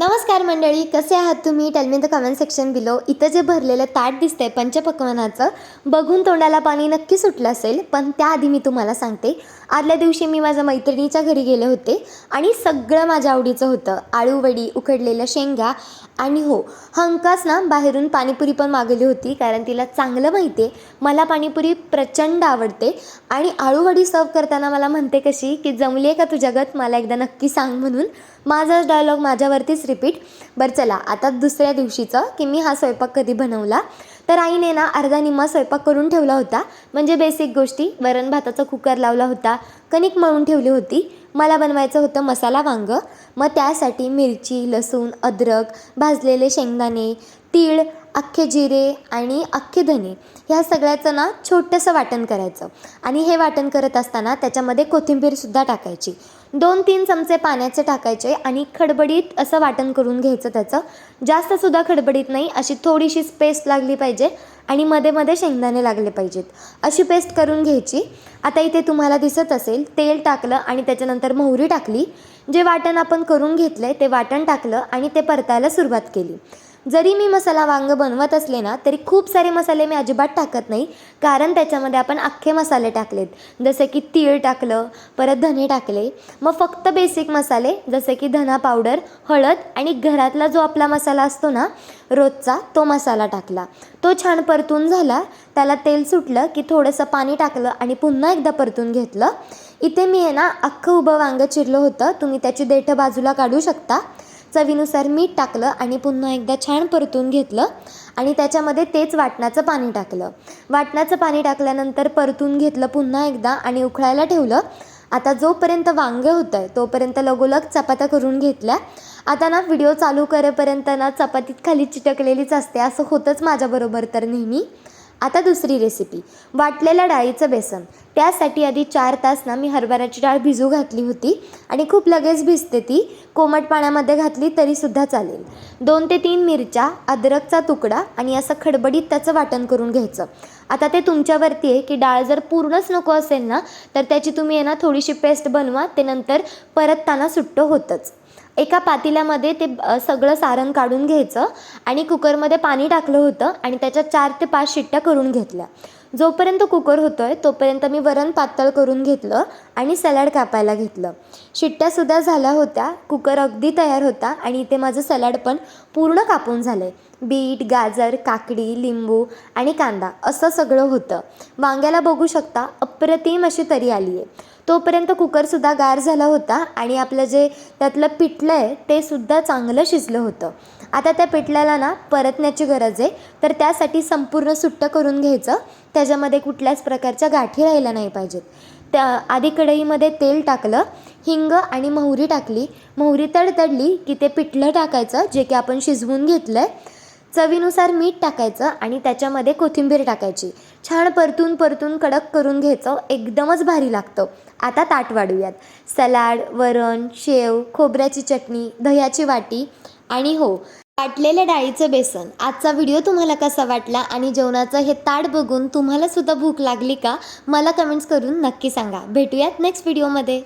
नमस्कार मंडळी कसे आहात तुम्ही? Tell me the comment section below इथं जे भरलेलं ताट दिसतंय पंचपक्वानाचं बघून तोंडाला पाणी नक्की सुटलं असेल पण त्याआधी मी तुम्हाला सांगते. आदल्या दिवशी मी माझ्या मैत्रिणीच्या घरी गेले होते आणि सगळं माझ्या आवडीचं होतं. आळूवडी उकडलेल्या शेंगा आणि हो हंकास ना बाहेरून पाणीपुरी पण मागवली होती कारण तिला चांगलं माहिती आहे मला पाणीपुरी प्रचंड आवडते आणि आळूवडी सर्व करताना मला म्हणते कशी की जमली आहे का तुझ्या गत? मला एकदा नक्की सांग म्हणून. माझाच डायलॉग माझ्यावरतीच रिपीट बरं चला. आता दुसऱ्या दिवशीचं की मी हा स्वयंपाक कधी बनवला? तर आईने ना अर्धा निम्मा स्वयंपाक करून ठेवला होता. म्हणजे बेसिक गोष्टी. वरण भाताचा कुकर लावला होता. कणिक मळून ठेवली होती. मला बनवायचं होतं मसाला वांग. मग त्यासाठी मिरची लसूण अद्रक भाजलेले शेंगदाणे तीळ अख्खे जिरे आणि अख्खे धने ह्या सगळ्याचं ना छोटंसं वाटण करायचं. आणि हे वाटण करत असताना त्याच्यामध्ये कोथिंबीरसुद्धा टाकायची. दोन तीन चमचे पाण्याचे टाकायचे आणि खडबडीत असं वाटण करून घ्यायचं त्याचं. जास्तसुद्धा खडबडीत नाही अशी थोडीशी पेस्ट लागली पाहिजे. आणि मध्ये मध्ये शेंगदाणे लागले पाहिजेत. अशी पेस्ट करून घ्यायची. आता इथे तुम्हाला दिसत असेल तेल टाकलं आणि त्याच्यानंतर मोहरी टाकली. जे वाटण आपण करून घेतलं आहे ते वाटण टाकलं आणि ते परतायला सुरुवात केली. जरी मी मसाला वांग बनवत असले ना तरी खूप सारे मसाले मी अजिबात टाकत नाही. कारण त्याच्यामध्ये आपण अख्खे मसाले टाकलेत. जसे की तीळ टाकलं परत धने टाकले. मग फक्त बेसिक मसाले जसे की धना पावडर हळद आणि घरातला जो आपला मसाला असतो ना रोजचा तो मसाला टाकला. तो छान परतून झाला. त्याला तेल सुटलं की थोडंसं पाणी टाकलं आणि पुन्हा एकदा परतून घेतलं. इथे मी आहे ना अख्खं उभं वांगं चिरलं होतं. तुम्ही त्याची देठं बाजूला काढू शकता. चवीनुसार मीठ टाकलं आणि पुन्हा एकदा छान परतून घेतलं आणि त्याच्यामध्ये तेच वाटणाचं पाणी टाकलं. वाटणाचं पाणी टाकल्यानंतर परतून घेतलं पुन्हा एकदा आणि उकळायला ठेवलं. आता जोपर्यंत वांगं होतं आहे तोपर्यंत लगोलग चपात्या करून घेतल्या. आता ना व्हिडिओ चालू करेपर्यंत ना चपातीत खाली चिटकलेलीच असते असं होतंच माझ्याबरोबर तर नेहमी. आता दुसरी रेसिपी वाटलेल्या डाळीचं बेसन. त्यासाठी आधी चार तास ना मी हरभऱ्याची डाळ भिजू घातली होती आणि खूप लगेच भिजते ती. कोमट पाण्यामध्ये घातली तरीसुद्धा चालेल. दोन ते तीन मिरच्या अद्रकचा तुकडा आणि असं खडबडीत त्याचं वाटण करून घ्यायचं. आता ते तुमच्यावरती आहे की डाळ जर पूर्णच नको असेल ना तर त्याची तुम्ही आहे ना थोडीशी पेस्ट बनवा ते नंतर परतताना सुट्टं होतंच. एका पातेल्यामध्ये ते सगळं सारण काढून घ्यायचं आणि कुकरमध्ये पाणी टाकलं होतं आणि त्याच्यात चार ते पाच शिट्ट्या करून घेतल्या. जोपर्यंत कुकर होतो आहे तोपर्यंत मी वरण पातळ करून घेतलं आणि सॅलड कापायला घेतलं. शिट्ट्यासुद्धा झाल्या होत्या कुकर अगदी तयार होता आणि इथे माझं सॅलड पण पूर्ण कापून झालं आहे बीट गाजर काकडी लिंबू आणि कांदा असं सगळं होतं. वांग्याला बघू शकता अप्रतिम अशी तरी आली आहे तोपर्यंत कुकरसुद्धा गार झाला होता आणि आपलं जे त्यातलं पिठलं आहे ते सुद्धा चांगलं शिजलं होतं. आता त्या पिठल्याला ना परतण्याची गरज आहे. तर त्यासाठी संपूर्ण सुट्टं करून घ्यायचं. त्याच्यामध्ये कुठल्याच प्रकारच्या गाठी राहिल्या नाही पाहिजेत. त्या आधी कढईमध्ये तेल टाकलं हिंग आणि मोहरी टाकली. मोहरी तडतडली की ते पिठलं टाकायचं जे की आपण शिजवून घेतलं आहे चवीनुसार मीठ टाकायचं आणि त्याच्यामध्ये कोथिंबीर टाकायची. छान परतून परतून कडक करून घ्यायचं. एकदमच भारी लागतं. आता ताट वाढूयात. सलाड वरण शेव खोबऱ्याची चटणी दह्याची वाटी आणि हो वाटलेल्या डाळीचं बेसन. आजचा व्हिडिओ तुम्हाला कसा वाटला आणि जेवणाचं हे ताट बघून तुम्हाला सुद्धा भूक लागली का? मला कमेंट्स करून नक्की सांगा. भेटूयात नेक्स्ट व्हिडिओमध्ये